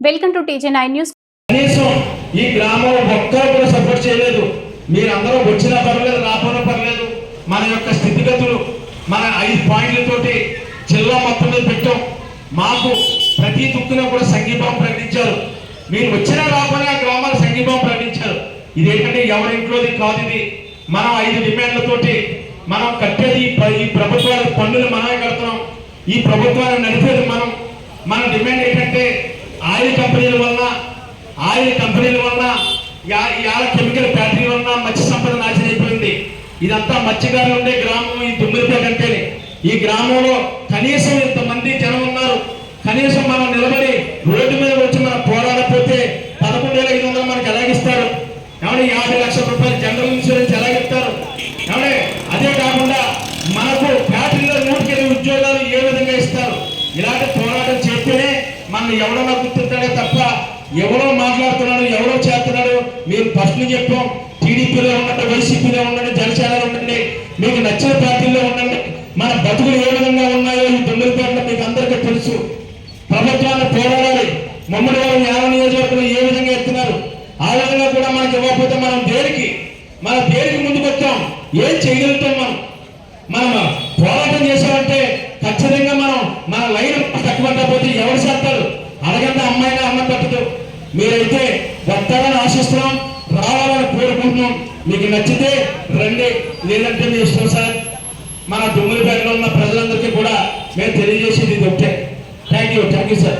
Welcome to TJ nine news కనీసం ఈ గ్రామం ఒక్కరు కూడా సపోర్ట్ చేయలేదు. మీరందరూ వచ్చినా పర్లేదు రాకపోయినా పర్లేదు. మన యొక్క స్థితిగతులు మన ఐదు పాయింట్లతోటి జిల్లా మొత్తం మీద పెట్టాం. మాకు ప్రతి దుక్కున కూడా సంఘీభావం ప్రకటించారు. మీరు వచ్చినా ఆ గ్రామాల సంఘీభావం ప్రకటించారు. ఇదేంటంటే ఎవరి ఇంట్లోది కాదు ఇది. మనం ఐదు డిమాండ్లతోటి మనం కట్టేది ఈ ప్రభుత్వాల పన్నులు మనమే కడుతున్నాం. ఈ ప్రభుత్వాన్ని నడిపేది మనం. మన డిమాండ్ ఏంటంటే ఆయిల్ కంపెనీల వల్ల ఆయిల్ కంపెనీల వల్ల ఇవాళ కెమికల్ ఫ్యాక్టరీ వల్ల మత్స్య సంపద నాశనం అయిపోయింది. ఇదంతా మత్స్యకారులు ఉండే గ్రామం ఈ గ్రామంలో కనీసం ఇంతమంది జనం ఉన్నారు. కనీసం మనం నిలబడి రోడ్డు మీద వచ్చి మనం పోరాడకపోతే పదకొండు వేల ఐదు వందలు మనకి ఎలాగిస్తారు ఏమంటే యాభై లక్షల రూపాయలు జనరల్ ఇన్సూరెన్స్ ఎలాగిస్తారు ఏమంటే అదే కాకుండా మనకు ఫ్యాక్టరీలో నూటికి ఉద్యోగాలు ఏ విధంగా ఇస్తారు? ఇలాంటి పోరాటం చేస్తేనే మనం ఎవడన్నా గుర్తుంటాడే తప్ప ఎవరో మాట్లాడుతున్నాడు ఎవరో చేస్తున్నాడు మీరు ఫస్ట్ చెప్పాం. టీడీపీలో ఉండండి వైసీపీలో ఉండండి జనసేనలో ఉండండి మీకు నచ్చిన పార్టీలో మన బతుకులు ఏ విధంగా ఉన్నాయో ఈ తొమ్మిదిపేటలో మీకు అందరికీ తెలుసు. ప్రభుత్వాన్ని పోరాడాలి. మమ్మడి వారు న్యాయ నియోజకవర్గం ఏ విధంగా ఎత్తున్నారు? ఆ విధంగా కూడా మనకి ఇవ్వకపోతే మనం దేనికి? మన దేనికి ముందుకు వచ్చాం? ఏం చేయగలుగుతాం మనం? మనం పోరాటం చేసామంటే ఖచ్చితంగా మనం మన లైన్ కట్టుబడకపోతే ఎవరు చేస్తారు? అడగంటే అమ్మాయినా అన్నం పెట్టదు మీరైతే వస్తారని ఆశిస్తున్నాం రావాలని కోరుకుంటున్నాం. మీకు నచ్చితే రండి. లేదంటే మీ ఇష్టం సార్. మన దుమ్ములపేటలో ఉన్న ప్రజలందరికీ కూడా మేము తెలియజేసేది ఇది ఒకటే thank you thank you sir